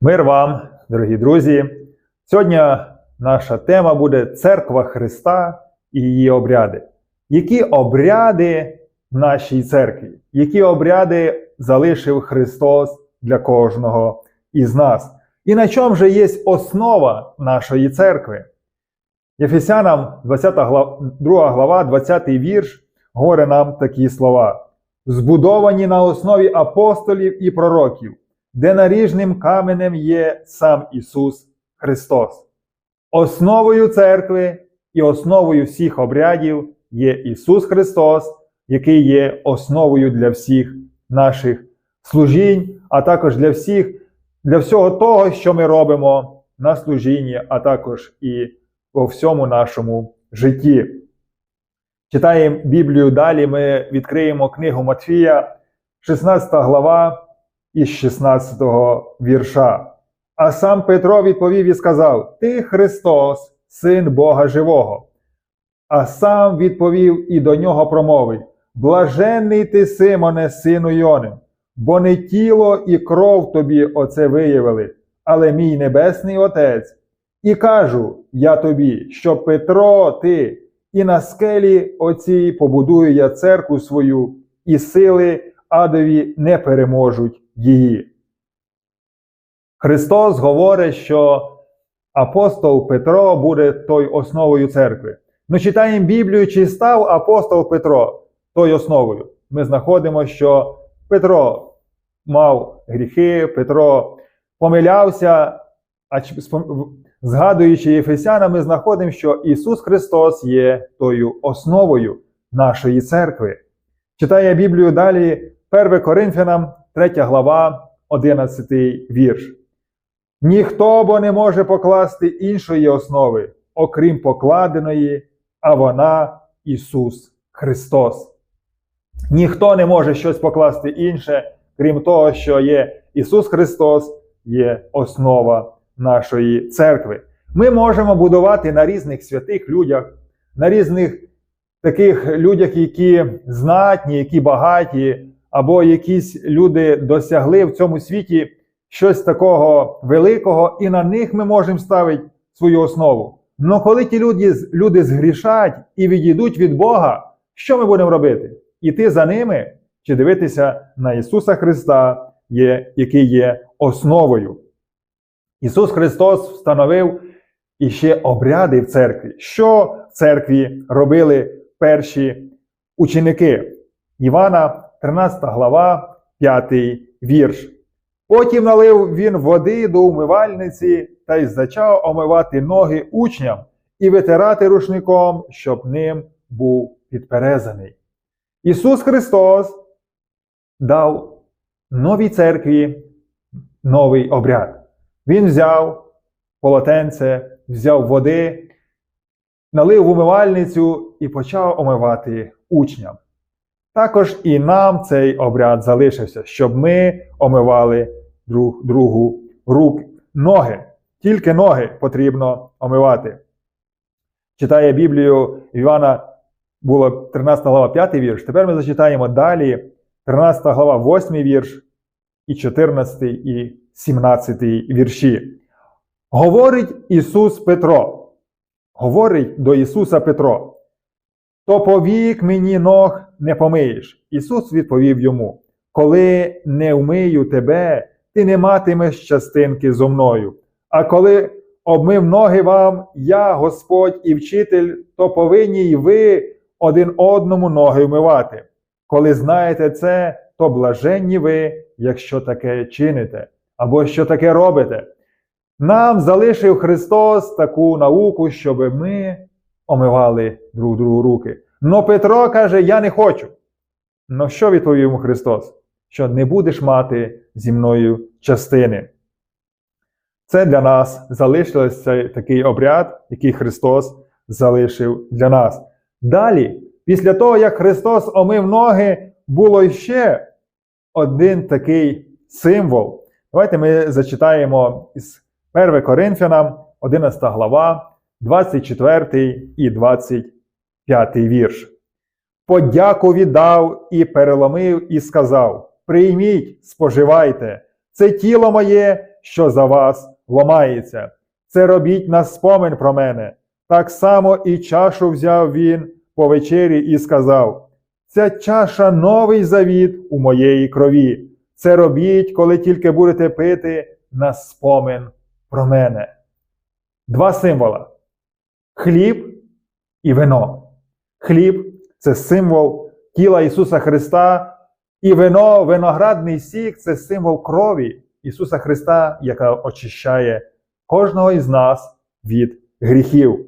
Мир вам, дорогі друзі. Сьогодні наша тема буде Церква Христа і її обряди. Які обряди в нашій церкві? Які обряди залишив Христос для кожного із нас? І на чому же є основа нашої церкви? Єфесянам 20 глава, 2 глава, 20 вірш, говорить нам такі слова: збудовані на основі апостолів і пророків де наріжним каменем є сам Ісус Христос. Основою церкви і основою всіх обрядів є Ісус Христос, який є основою для всіх наших служінь, а також для всіх, для всього того, що ми робимо на служінні, а також і по всьому нашому житті. Читаємо Біблію далі. Ми відкриємо книгу Матфія, 16 глава із 16 вірша. А сам Петро відповів і сказав: Ти Христос, син Бога Живого. А сам відповів і до нього промовив: Блаженний ти, Симоне, сину Йонин, бо не тіло і кров тобі оце виявили, але мій небесний Отець. І кажу я тобі, що Петро, ти, і на скелі оцій побудую я церкву свою, і сили адові не переможуть її. Христос говорить, що апостол Петро буде той основою церкви. Ми читаємо Біблію, чи став апостол Петро тою основою. Ми знаходимо, що Петро мав гріхи, Петро помилявся, а згадуючи Єфесяна, ми знаходимо, що Ісус Христос є тою основою нашої церкви. Читає Біблію далі 1 Коринфянам 3 глава, 11 вірш. Ніхто бо не може покласти іншої основи, окрім покладеної, а вона Ісус Христос. Ніхто не може щось покласти інше, крім того, що є Ісус Христос, є основа нашої церкви. Ми можемо будувати на різних святих людях, на різних таких людях, які знатні, які багаті, або якісь люди досягли в цьому світі щось такого великого, і на них ми можемо ставити свою основу. Но коли ті люди люди згрішать і відійдуть від Бога, що ми будемо робити? Іти за ними чи дивитися на Ісуса Христа, який є основою? Ісус Христос встановив іще обряди в церкві. Що в церкві робили перші ученики? Івана 13 глава, 5 вірш. Потім налив він води до умивальниці та й зачав омивати ноги учням і витирати рушником, щоб ним був підперезаний. Ісус Христос дав новій церкві новий обряд. Він взяв полотенце, взяв води, налив умивальницю і почав омивати учням. Також і нам цей обряд залишився, щоб ми омивали друг другу рук, ноги. Тільки ноги потрібно омивати. Читає Біблію Івана, було 13 глава 5 вірш. Тепер ми зачитаємо далі 13 глава 8 вірш, і 14 і 17 вірші. Говорить Ісус Петро. Говорить до Ісуса Петро то повік мені ног не помиєш. Ісус відповів йому: Коли не вмию тебе, ти не матимеш частинки зо мною. А коли обмив ноги вам, я, Господь і вчитель, то повинні й ви один одному ноги вмивати. Коли знаєте це, то блаженні ви, якщо таке чините, або що таке робите. Нам залишив Христос таку науку, щоб ми омивали друг другу руки. Но Петро каже: Я не хочу. Ну що відповів йому Христос? Що не будеш мати зі мною частини. Це для нас залишився такий обряд, який Христос залишив для нас. Далі, після того, як Христос омив ноги, було ще один такий символ. Давайте ми зачитаємо із 1 Коринфянам, 11 глава, 24 і 25 вірш. Подяку віддав і переломив, і сказав: Прийміть, споживайте, це тіло моє, що за вас ломається. Це робіть на спомин про мене. Так само і чашу взяв він по вечері і сказав: Ця чаша новий завіт у моєї крові. Це робіть, коли тільки будете пити на спомин про мене. Два символа: хліб і вино. Хліб це символ тіла Ісуса Христа, і вино, виноградний сік це символ крові Ісуса Христа, яка очищає кожного із нас від гріхів.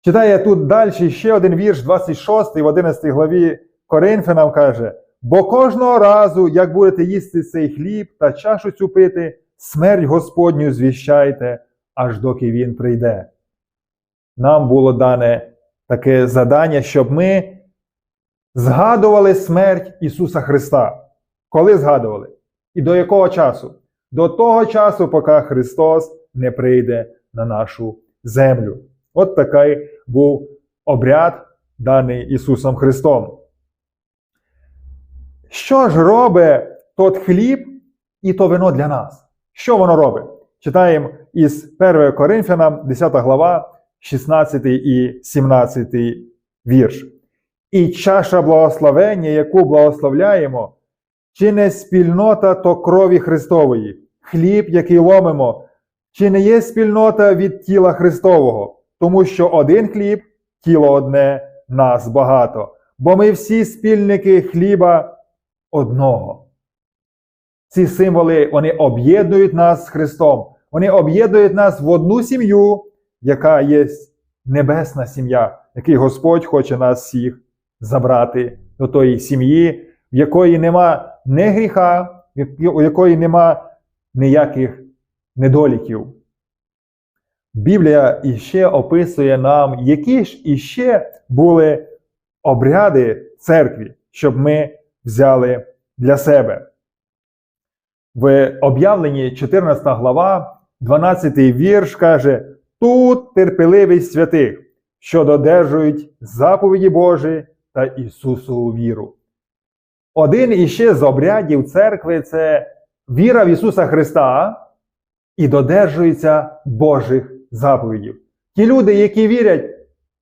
Читає тут далі ще один вірш, 26 в 11 главі Коринфянам каже: Бо кожного разу, як будете їсти цей хліб та чашу цю пити, смерть Господню звіщайте, аж доки Він прийде. Нам було дане таке задання, щоб ми згадували смерть Ісуса Христа. Коли згадували? І до якого часу? До того часу, поки Христос не прийде на нашу землю. От такий був обряд, даний Ісусом Христом. Що ж робить тот хліб і то вино для нас? Що воно робить? Читаємо із 1 Коринфянам, 10 глава, 16 і 17 вірш. І чаша благословення, яку благословляємо, чи не спільнота то крові Христової, хліб, який ломимо, чи не є спільнота від тіла Христового, тому що один хліб, тіло одне, нас багато, бо ми всі спільники хліба одного. Ці символи вони об'єднують нас з Христом, вони об'єднують нас в одну сім'ю, яка є небесна сім'я, який Господь хоче нас всіх забрати до тої сім'ї, в якої нема не гріха, у якої нема ніяких недоліків. Біблія іще описує нам, які ж іще були обряди церкві, щоб ми взяли для себе. В об'явленні 14 глава, 12 вірш каже: Тут терпеливість святих, що додержують заповіді Божі та Ісусову віру. Один іще з обрядів церкви це віра в Ісуса Христа і додержується Божих заповідів. Ті люди, які вірять,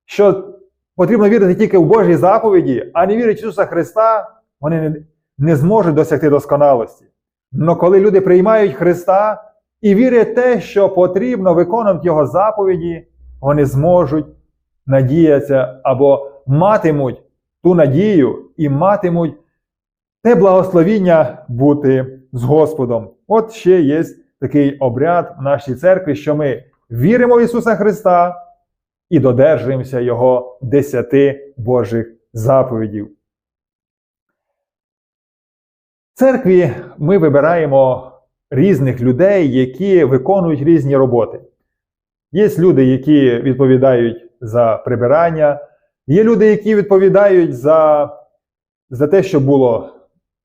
що потрібно вірити тільки в Божі заповіді, а не вірять в Ісуса Христа, вони не, зможуть досягти досконалості. Но коли люди приймають Христа і вірять те, що потрібно виконувати Його заповіді, вони зможуть надіятися або матимуть ту надію і матимуть те благословіння бути з Господом. От ще є такий обряд в нашій церкві, що ми віримо в Ісуса Христа і додержуємося Його десяти Божих заповідів. В церкві ми вибираємо різних людей, які виконують різні роботи. Є люди, які відповідають за прибирання, є люди, які відповідають за, за те, щоб було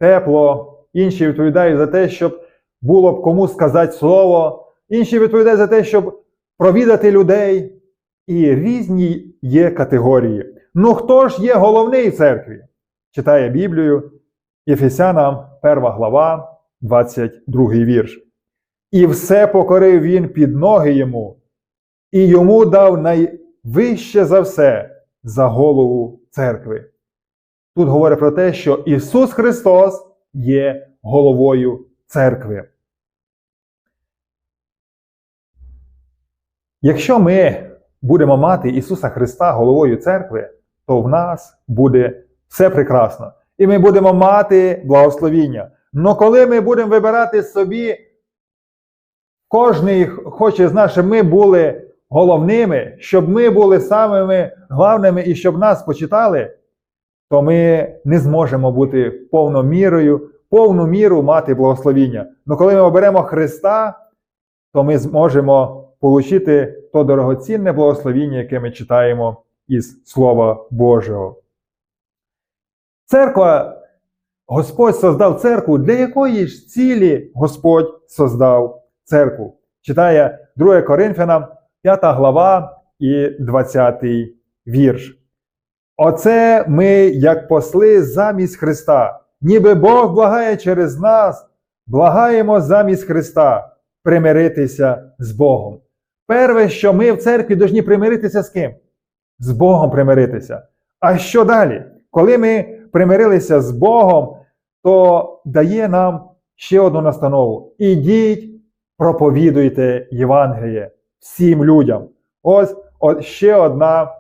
тепло, інші відповідають за те, щоб було б кому сказати слово, інші відповідають за те, щоб провідати людей. І різні є категорії. Ну хто ж є головний в церкві? Читає Біблію Єфесянам, 1 глава, 22 вірш. І все покорив він під ноги йому, і йому дав найвище за все за голову церкви. Тут говорить про те, що Ісус Христос є головою церкви. Якщо ми будемо мати Ісуса Христа головою церкви, то в нас буде все прекрасно. І ми будемо мати благословіння. Но коли ми будемо вибирати собі, кожний хоче з щоб ми були головними, щоб ми були самими главними і щоб нас почитали, то ми не зможемо бути повномірою, повну міру мати благословіння. Но коли ми оберемо Христа, то ми зможемо отримати то дорогоцінне благословіння, яке ми читаємо із Слова Божого. Церква, Господь создав церкву, для якої ж цілі Господь создав церкву. Читає 2 Коринфянам, 5 глава і 20 вірш. Оце ми, як посли замість Христа, ніби Бог благає через нас, благаємо замість Христа примиритися з Богом. Перше, що ми в церкві повинні примиритися з ким? З Богом примиритися. А що далі? Коли ми примирилися з Богом, то дає нам ще одну настанову: ідіть, проповідуйте Євангеліє всім людям. Ось от ще одна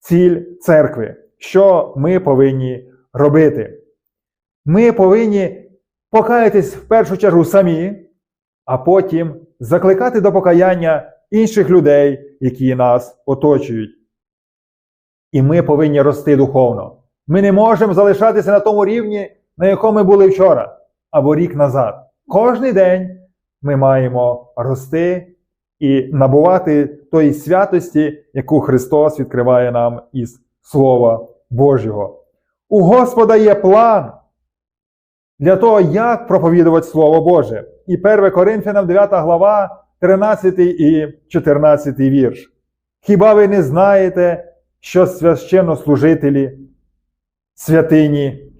ціль церкви. Що ми повинні робити? Ми повинні покаятись в першу чергу самі, а потім закликати до покаяння інших людей, які нас оточують. І ми повинні рости духовно. Ми не можемо залишатися на тому рівні, на якому ми були вчора або рік назад. Кожний день ми маємо рости і набувати тої святості, яку Христос відкриває нам із Слова Божого. У Господа є план для того, як проповідувати Слово Боже. І 1 Коринфянам 9 глава, 13 і 14 вірш. Хіба ви не знаєте, що священнослужителі святині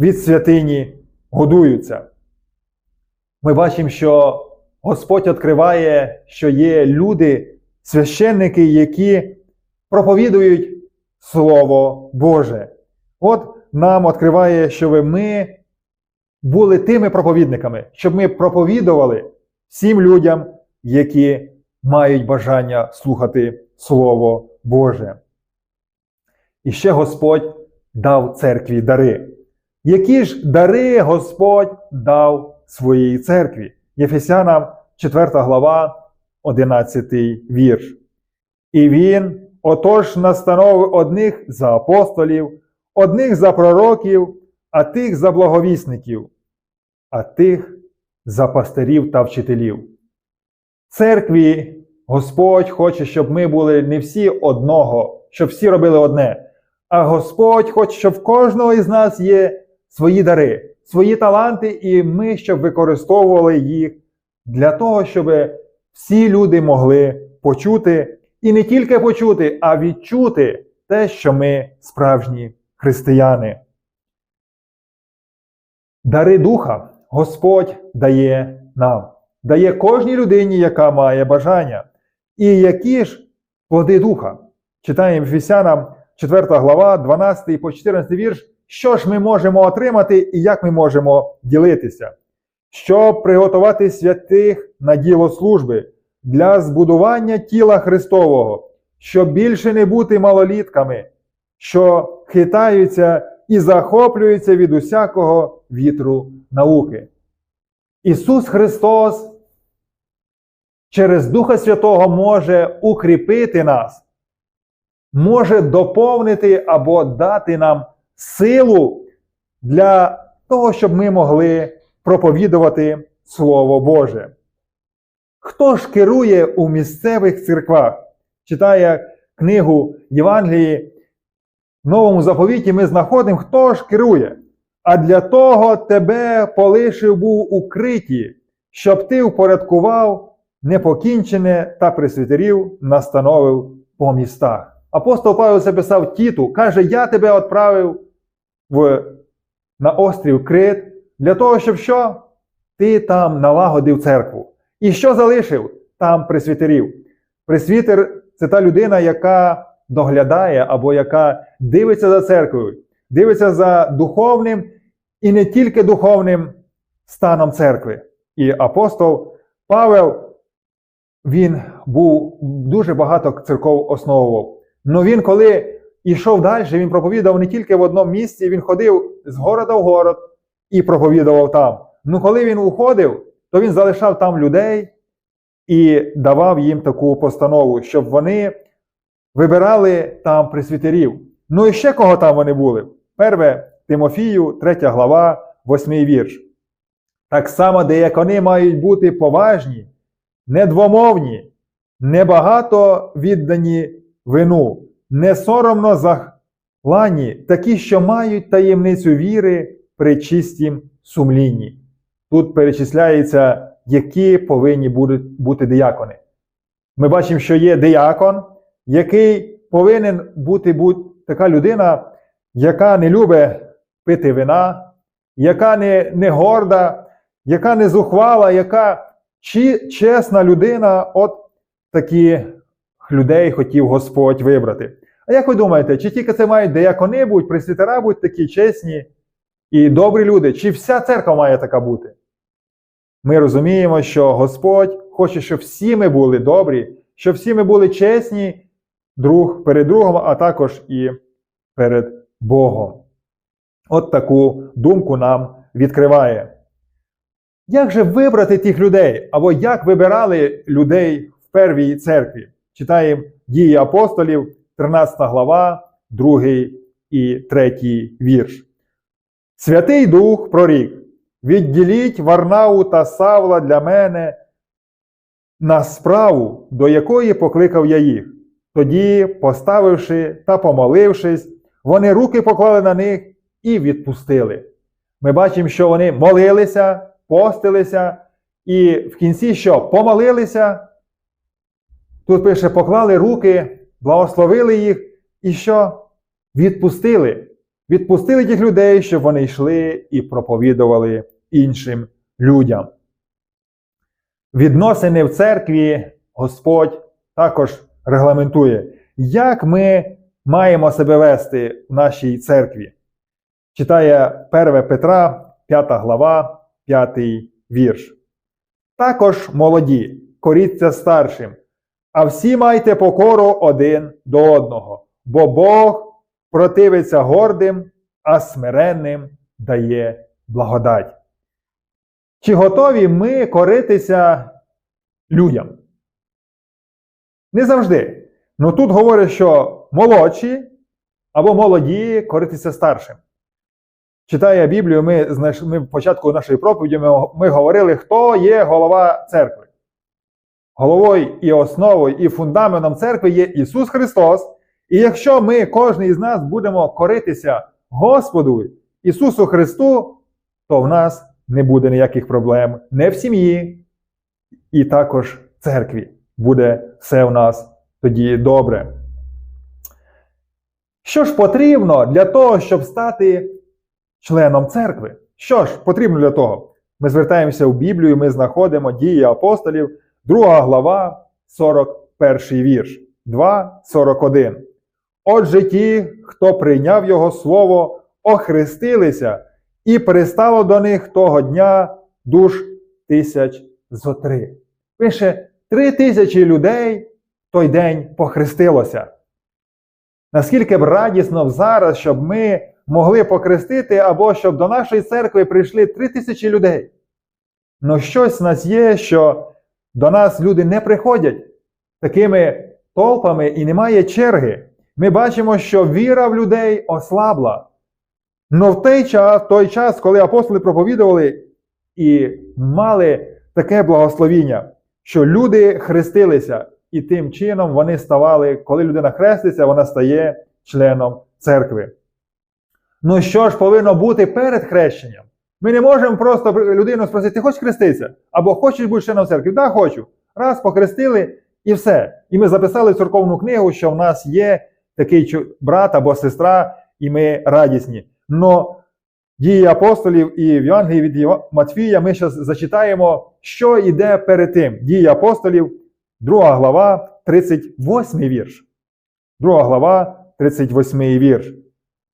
від святині годуються? Ми бачимо, що Господь відкриває, що є люди, священники, які проповідують Слово Боже. От нам відкриває, щоб ми були тими проповідниками, щоб ми проповідували всім людям, які мають бажання слухати Слово Боже. І ще Господь дав церкві дари. Які ж дари Господь дав своїй церкві? Єфесянам 4 глава, 11 вірш. І він отож настановив одних за апостолів, одних за пророків, а тих за благовісників, а тих за пастирів та вчителів. Церкві Господь хоче, щоб ми були не всі одного, щоб всі робили одне. А Господь хоче, щоб в кожного із нас є свої дари, свої таланти, і ми щоб використовували їх для того, щоб всі люди могли почути і не тільки почути, а відчути те, що ми справжні християни. Дари Духа Господь дає нам, дає кожній людині, яка має бажання. І які ж плоди Духа? Читаємо Ефесянам 4 глава, 12 по 14 вірш, що ж ми можемо отримати і як ми можемо ділитися, щоб приготувати святих на діло служби для збудування тіла Христового, щоб більше не бути малолітками, що хитаються і захоплюються від усякого вітру науки. Ісус Христос через Духа Святого може укріпити нас, може доповнити або дати нам силу для того, щоб ми могли проповідувати Слово Боже. Хто ж керує у місцевих церквах? Читає книгу Євангелії в Новому заповіті, ми знаходимо, хто ж керує. А для того тебе полишив був укриті, щоб ти впорядкував непокінчене та присвітерів настановив по містах. Апостол Павло записав Тіту, каже: Я тебе відправив в, на острів Крит для того, щоб що? Ти там налагодив церкву. І що залишив? Там присвітерів. Присвітер це та людина, яка доглядає або яка дивиться за церквою, дивиться за духовним і не тільки духовним станом церкви. І апостол Павел, він був дуже багато церков основував. Но він, коли йшов далі, він проповідав не тільки в одному місці, він ходив з города в город і проповідував там. Ну, коли він уходив, то він залишав там людей і давав їм таку постанову, щоб вони вибирали там присвітерів. Ну і ще кого там вони були? Перше Тимофію, 3 глава, 8 вірш. Так само деякони мають бути поважні, недвомовні, небагато віддані вину, не соромно захлані, такі, що мають таємницю віри при чистім сумлінні. Тут перечисляється, які повинні будуть бути диякони. Ми бачимо, що є диякон, який повинен бути будь, така людина, яка не любить пити вина, яка не, не горда, яка не зухвала, яка чи, чесна людина, от такі людей хотів Господь вибрати. А як ви думаєте, чи тільки це мають деякони будуть, пресвітера будуть такі чесні і добрі люди, чи вся церква має така бути? Ми розуміємо, що Господь хоче, щоб всі ми були добрі, щоб всі ми були чесні друг перед другом, а також і перед Богом. От таку думку нам відкриває. Як же вибрати тих людей? Або як вибирали людей в первій церкві? Читаємо дії апостолів, 13 глава, 2 і 3 вірш. Святий Дух прорік, відділіть Варнаву та Савла для мене на справу, до якої покликав я їх. Тоді, поставивши та помолившись, вони руки поклали на них і відпустили. Ми бачимо, що вони молилися, постилися, і в кінці що? Помолилися. Тут пише, поклали руки, благословили їх і що? Відпустили. Відпустили тих людей, щоб вони йшли і проповідували іншим людям. Відносини в церкві Господь також регламентує, як ми маємо себе вести в нашій церкві. Читає 1 Петра, 5 глава, 5 вірш. Також молоді, коріться старшим, а всі майте покору один до одного, бо Бог противиться гордим, а смиренним дає благодать. Чи готові ми коритися людям? Не завжди. Ну тут говорить, що молодші або молоді коритися старшим. Читає Біблію, ми ми в початку нашої проповіді ми, ми говорили, хто є голова церкви. Головою і основою, і фундаментом церкви є Ісус Христос. І якщо ми, кожен із нас, будемо коритися Господу Ісусу Христу, то в нас не буде ніяких проблем не в сім'ї, і також в церкві. Буде все в нас тоді добре. Що ж потрібно для того, щоб стати членом церкви? Що ж потрібно для того? Ми звертаємося в Біблію, ми знаходимо дії апостолів, 2 глава, 41 вірш, 2.41. Отже, ті, хто прийняв Його Слово, охрестилися, і пристало до них того дня душ тисяч зо три. Пише, три тисячі людей той день похрестилося. Наскільки б радісно зараз, щоб ми могли покрестити, або щоб до нашої церкви прийшли три тисячі людей. Но щось в нас є, що до нас люди не приходять такими толпами і немає черги. Ми бачимо, що віра в людей ослабла. Но в той час, той час, коли апостоли проповідували і мали таке благословіння, що люди хрестилися, і тим чином вони ставали, коли людина хреститься, вона стає членом церкви. Ну що ж повинно бути перед хрещенням? Ми не можемо просто людину спросити, ти хочеш хреститися? Або хочеш бути членом церкви? Так, да, хочу. Раз, похрестили і все. І ми записали в церковну книгу, що в нас є такий брат або сестра, і ми радісні. Но дії апостолів і в Євангелії від Матфія ми зараз зачитаємо, що йде перед тим. Дії апостолів, 2 глава, 38 вірш. 2 глава, 38 вірш.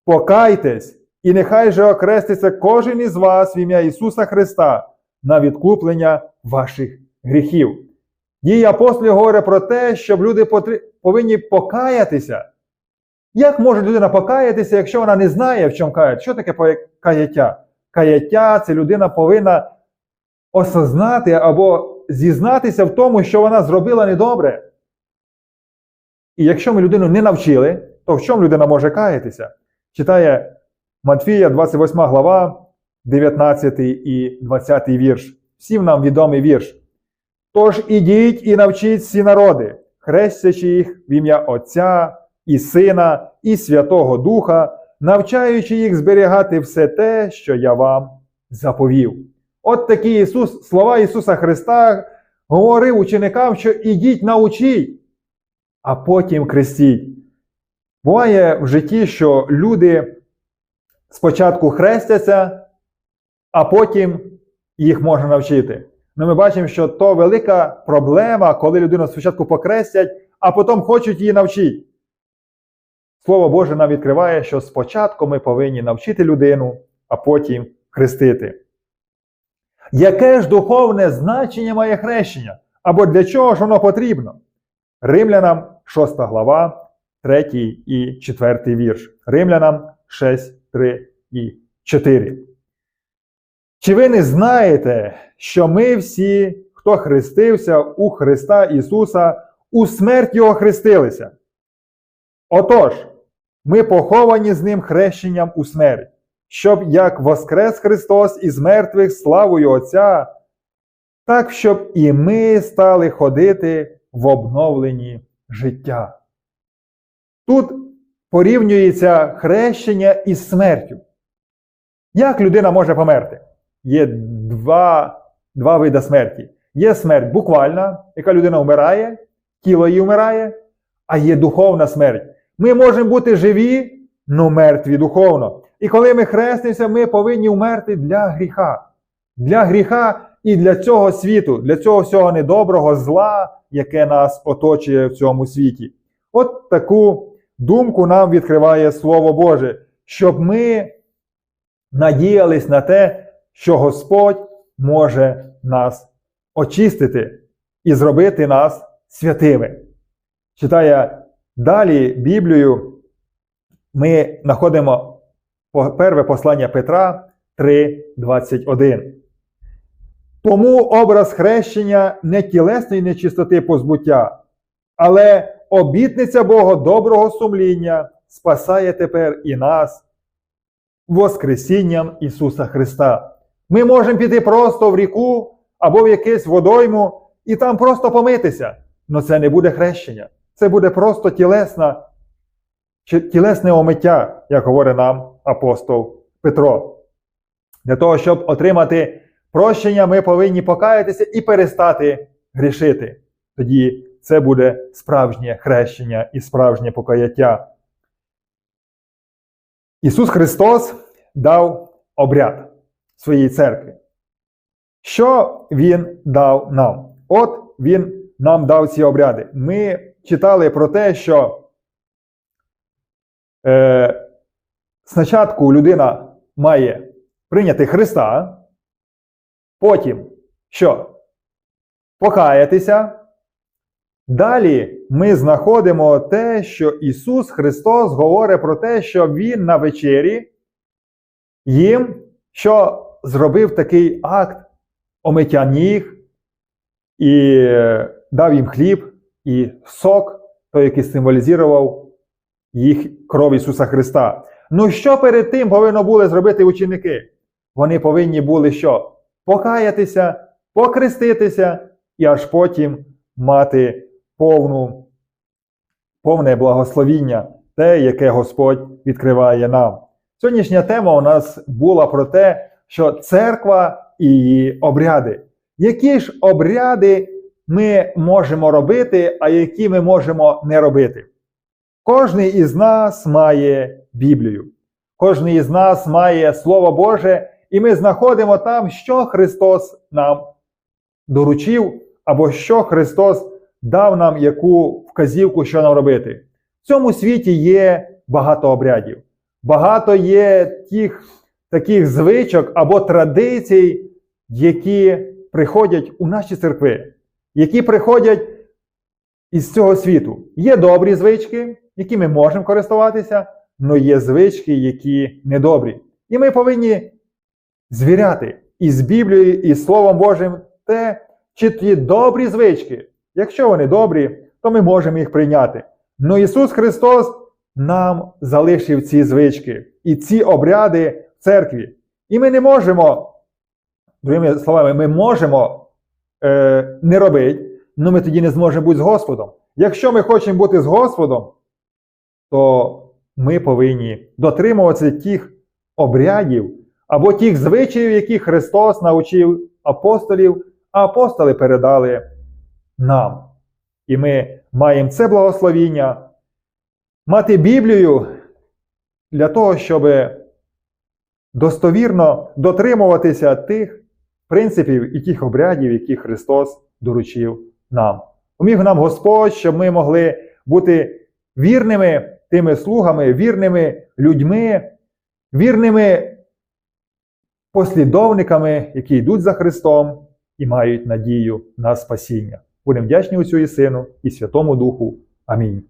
Покайтесь, і нехай же окреститься кожен із вас в ім'я Ісуса Христа на відкуплення ваших гріхів. Дії апостолів говорять про те, щоб люди повинні покаятися. Як може людина покаятися, якщо вона не знає, в чому каять? Що таке каяття? Каяття це людина повинна осознати або зізнатися в тому, що вона зробила недобре. І якщо ми людину не навчили, то в чому людина може каятися? Читає Матфія, 28 глава, 19 і 20 вірш. Всім нам відомий вірш. Тож ідіть і навчіть всі народи, хрестячи їх в ім'я Отця і Сина, і Святого Духа, навчаючи їх зберігати все те, що я вам заповів. От такі Ісус, слова Ісуса Христа говорив ученикам, що ідіть научіть, а потім крестіть. Буває в житті, що люди спочатку хрестяться, а потім їх можна навчити. Ну, ми бачимо, що то велика проблема, коли людину спочатку покрестять, а потім хочуть її навчити. Слово Боже нам відкриває, що спочатку ми повинні навчити людину, а потім хрестити. Яке ж духовне значення має хрещення? Або для чого ж воно потрібно? Римлянам 6 глава, 3 і 4 вірш. Римлянам 6, 3 і 4. Чи ви не знаєте, що ми всі, хто хрестився у Христа Ісуса, у смерть Його хрестилися? Отож, ми поховані з Ним хрещенням у смерть, щоб як воскрес Христос із мертвих славою Отця, так щоб і ми стали ходити в обновленні життя. Тут порівнюється хрещення із смертю. Як людина може померти? Є два, два види смерті. Є смерть буквальна, яка людина вмирає, тіло її вмирає, а є духовна смерть. Ми можемо бути живі, але мертві духовно. І коли ми хрестимося, ми повинні вмерти для гріха. Для гріха і для цього світу, для цього всього недоброго зла, яке нас оточує в цьому світі. От таку думку нам відкриває Слово Боже, щоб ми надіялись на те, що Господь може нас очистити і зробити нас святими. Читає далі Біблію, ми знаходимо перше послання Петра 3:21. Тому образ хрещення не тілесної нечистоти позбуття, але обітниця Бога доброго сумління спасає тепер і нас Воскресінням Ісуса Христа. Ми можемо піти просто в ріку або в якесь водойму і там просто помитися. Але це не буде хрещення. Це буде просто тілесна, тілесне омиття, як говорить нам апостол Петро. Для того, щоб отримати прощення, ми повинні покаятися і перестати грішити. Тоді це буде справжнє хрещення і справжнє покаяття. Ісус Христос дав обряд своїй церкві. Що Він дав нам? От Він нам дав ці обряди. Ми читали про те, що е, спочатку людина має прийняти Христа, потім що? Покаятися. Далі ми знаходимо те, що Ісус Христос говорить про те, що Він на вечері їм, що зробив такий акт омиття ніг і дав їм хліб і сок, той, який символізував їх кров Ісуса Христа. Ну що перед тим повинно були зробити ученики? Вони повинні були що? Покаятися, покреститися і аж потім мати повну, повне благословіння, те, яке Господь відкриває нам. Сьогоднішня тема у нас була про те, що церква і її обряди. Які ж обряди ми можемо робити, а які ми можемо не робити? Кожний із нас має Біблію. Кожний із нас має Слово Боже, і ми знаходимо там, що Христос нам доручив, або що Христос дав нам яку вказівку, що нам робити. В цьому світі є багато обрядів, багато є тих таких звичок або традицій, які приходять у наші церкви, які приходять із цього світу. Є добрі звички, які ми можемо користуватися, але є звички, які недобрі. І ми повинні звіряти із Біблією, і Словом Божим те, чи ті добрі звички. Якщо вони добрі, то ми можемо їх прийняти. Но Ісус Христос нам залишив ці звички і ці обряди в церкві. І ми не можемо, другими словами, ми можемо е, не робити, але ми тоді не зможемо бути з Господом. Якщо ми хочемо бути з Господом, то ми повинні дотримуватися тих обрядів або тих звичаїв, які Христос навчив апостолів, а апостоли передали нам. І ми маємо це благословіння мати Біблію для того, щоб достовірно дотримуватися тих принципів і тих обрядів, які Христос доручив нам. Поміг нам Господь, щоб ми могли бути вірними тими слугами, вірними людьми, вірними послідовниками, які йдуть за Христом і мають надію на спасіння. Будемо вдячні Отцю і Сину і Святому Духу. Амінь.